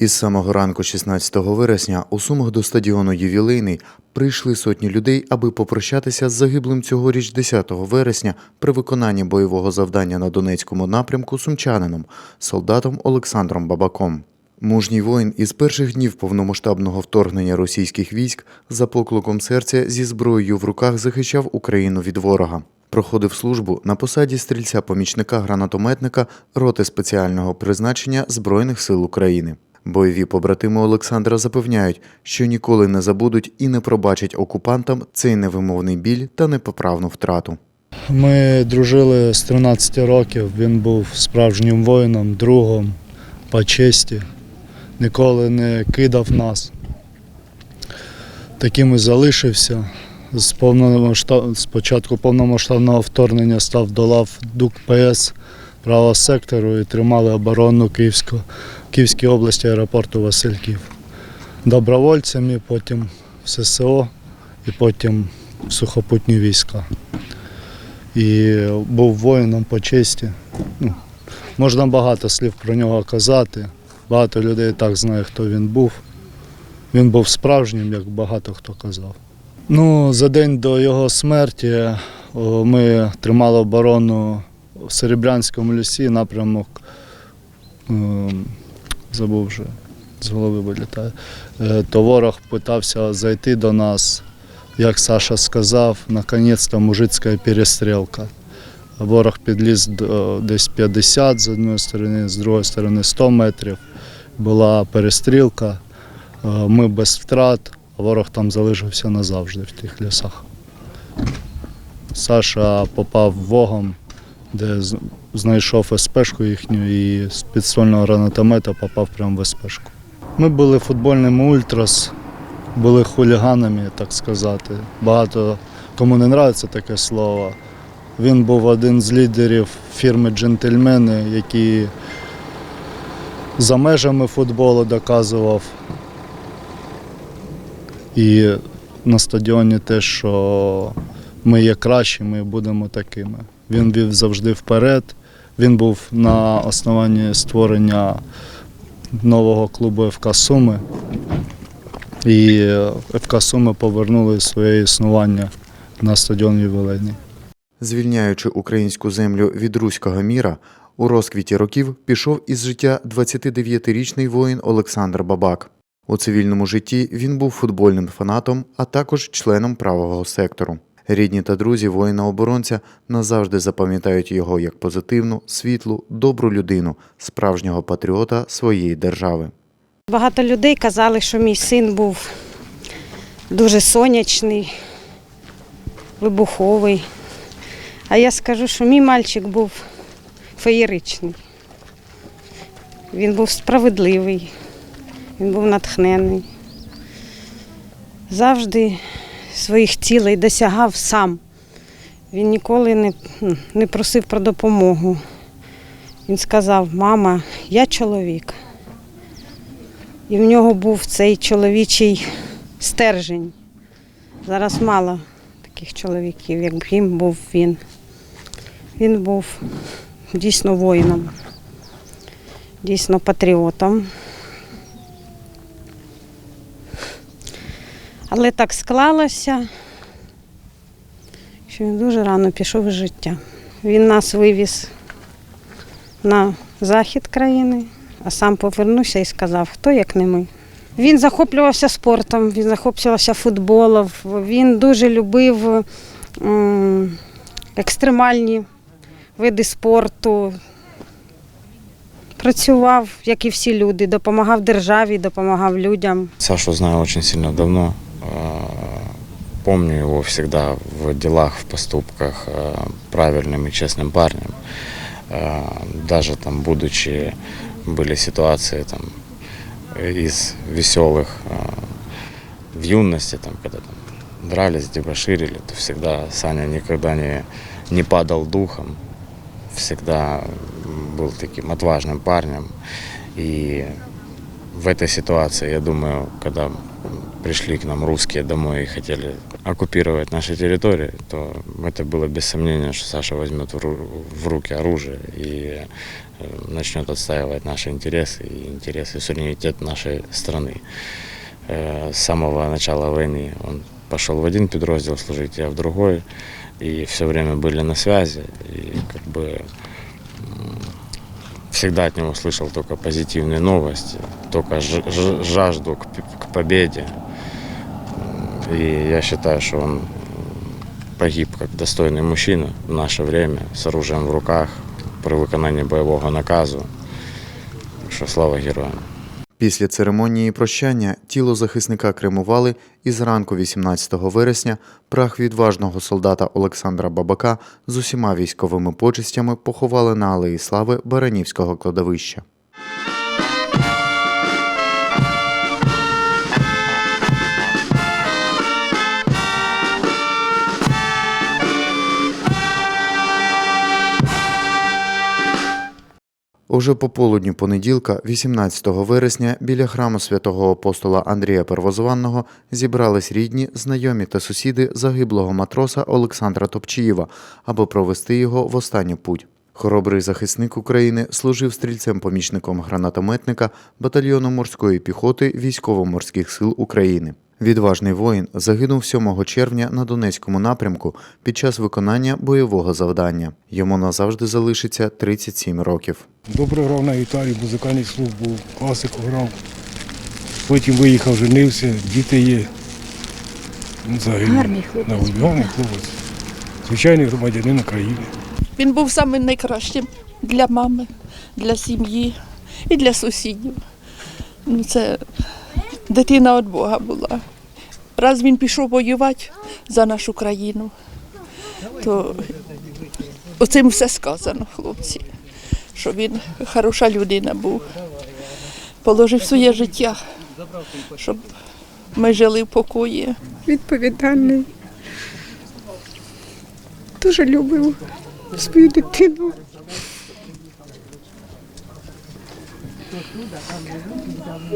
Із самого ранку 16 вересня у Сумах до стадіону Ювілейний прийшли сотні людей, аби попрощатися з загиблим цьогоріч 10 вересня при виконанні бойового завдання на Донецькому напрямку сумчанином, солдатом Олександром Бабаком. Мужній воїн із перших днів повномасштабного вторгнення російських військ за покликом серця зі зброєю в руках захищав Україну від ворога. Проходив службу на посаді стрільця-помічника гранатометника роти спеціального призначення Збройних сил України. Бойові побратими Олександра запевняють, що ніколи не забудуть і не пробачать окупантам цей невимовний біль та непоправну втрату. Ми дружили з 13 років. Він був справжнім воїном, другом по честі, ніколи не кидав нас. Таким і залишився. З, повномасштаб... з початку повномасштабного вторгнення став до лав ДУК ПС правого сектору і тримали оборону Київського, Київській області аеропорту Васильків. Добровольцями, потім в ССО і потім в сухопутні війська і був воїном по честі. Ну, можна багато слів про нього казати. Багато людей так знає, хто він був. Він був справжнім, як багато хто казав. Ну, за день до його смерті ми тримали оборону в Серебрянському лісі, напрямок, ем, забув вже, з голови вилітає. Е, То ворог питався зайти до нас як Саша сказав, наконець-то мужицька перестрілка. Ворог підліз десь 50 з однієї сторони, з другої сторони 100 метрів. Була перестрілка, е, ми без втрат, а ворог там залишився назавжди в тих лісах. Саша попав вогом, де знайшов СПшку їхню і з підствольного гранатомета попав прямо в СПшку. Ми були футбольними ультрас, були хуліганами, так сказати. Багато кому не подобається таке слово. Він був один з лідерів фірми Джентльмени, який за межами футболу доказував. І на стадіоні те, що ми є кращі, ми будемо такими. Він вів завжди вперед. Він був на основанні створення нового клубу ФК Суми. І ФК Суми повернули своє існування на стадіон ювілейний. Звільняючи українську землю від руського міра, у розквіті років пішов із життя 29-річний воїн Олександр Бабак. У цивільному житті він був футбольним фанатом, а також членом правого сектору. Рідні та друзі воїна-оборонця назавжди запам'ятають його як позитивну, світлу, добру людину, справжнього патріота своєї держави. Багато людей казали, що мій син був дуже сонячний, вибуховий. А я скажу, що мій мальчик був феєричний. Він був справедливий, він був натхнений. Завжди своїх цілей досягав сам. Він ніколи не, не просив про допомогу. Він сказав, мама, я чоловік. І в нього був цей чоловічий стержень. Зараз мало таких чоловіків, яким був він. Він був дійсно воїном, дійсно патріотом. Але так склалося, що він дуже рано пішов із життя. Він нас вивіз на захід країни, а сам повернувся і сказав, хто як не ми. Він захоплювався спортом, він захоплювався футболом, він дуже любив екстремальні види спорту. Працював, як і всі люди, допомагав державі, допомагав людям. Сашу знаю очень сильно давно. Э, Помню его всегда в делах, в поступках э, правильным и честным парнем. Э, Даже там, будучи, были ситуации там из веселых э, в юности, там, когда там дрались, дебоширили, то всегда Саня никогда не, не падал духом, всегда был таким отважным парнем. И в этой ситуации, я думаю, когда пришли к нам русские домой и хотели оккупировать наши территории, то это было без сомнения, что Саша возьмет в ру- в руки оружие и э, начнет отстаивать наши интересы и интересы и суверенитет нашей страны. Э, С самого начала войны он пошел в один подроздел служить, я в другой, и все время были на связи, и как бы м, всегда от него слышал только позитивные новости, только жажду к, к победе. И я считаю, что он погиб как достойный мужчина в наше время с оружием в руках при виконанні бойового наказу. Що слава героям. Після церемонії прощання тіло захисника кремували і зранку 18 вересня прах відважного солдата Олександра Бабака з усіма військовими почестями поховали на Алеї Слави Баранівського кладовища. Уже пополудню понеділка, 18 вересня, біля храму святого апостола Андрія Первозванного зібрались рідні, знайомі та сусіди загиблого матроса Олександра Топчієва, аби провести його в останню путь. Хоробрий захисник України служив стрільцем-помічником гранатометника батальйону морської піхоти Військово-морських сил України. Відважний воїн загинув 7 червня на Донецькому напрямку під час виконання бойового завдання. Йому назавжди залишиться 37 років. Добре грав на гітарі, музикальний слух був, класику грав. Потім виїхав, женився, діти є. Ну, Загинув. Гарний хлопець. Гарний хлопець. Звичайний громадянин України. Він був самим найкращим для мами, для сім'ї і для сусідів. Ну, це дитина від Бога була. Раз він пішов воювати за нашу країну, то оцим все сказано, хлопці, що він хороша людина був. Положив своє життя, щоб ми жили в покої. відповідальний. Дуже любив свою дитину.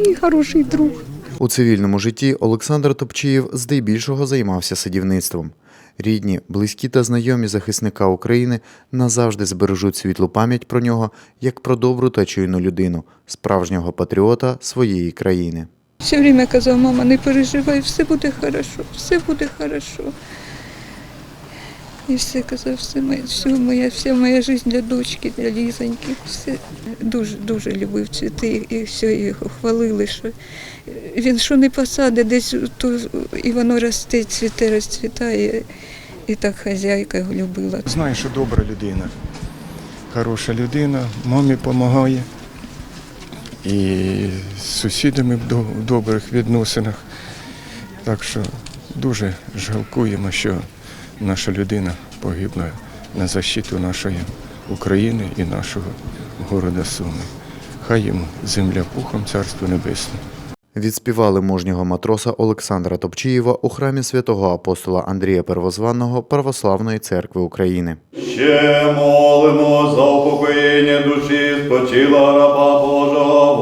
І хороший друг. У цивільному житті Олександр Топчієв здебільшого займався садівництвом. Рідні, близькі та знайомі захисника України назавжди збережуть світлу пам'ять про нього як про добру та чуйну людину, справжнього патріота своєї країни. Все время казав, мама, не переживай, все буде хорошо, все буде хорошо. І все казав, все моя, все моя, вся моя життя для дочки, для Лізоньки. Все дуже дуже любив цвіти і все його хвалили, що він що не посаде, десь то і воно росте, цвіте, розцвітає. І так хазяйка його любила. Знаю, що добра людина, хороша людина, мамі допомагає. І з сусідами в добрих відносинах. Так що дуже жалкуємо, що наша людина погибла на защиту нашої України і нашого города Суми. Хай йому земля пухом, царство небесне. Відспівали мужнього матроса Олександра Топчієва у храмі святого апостола Андрія Первозванного Православної церкви України. Ще молимо за упокоєння душі спочила раба Божого,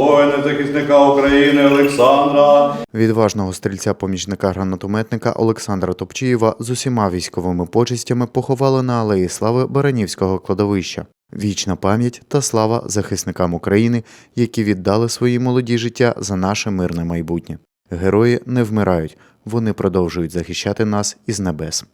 захисника України Олександра. Відважного стрільця-помічника гранатометника Олександра Топчієва з усіма військовими почестями поховали на Алеї Слави Баранівського кладовища. Вічна пам'ять та слава захисникам України, які віддали свої молоді життя за наше мирне майбутнє. Герої не вмирають, вони продовжують захищати нас із небес.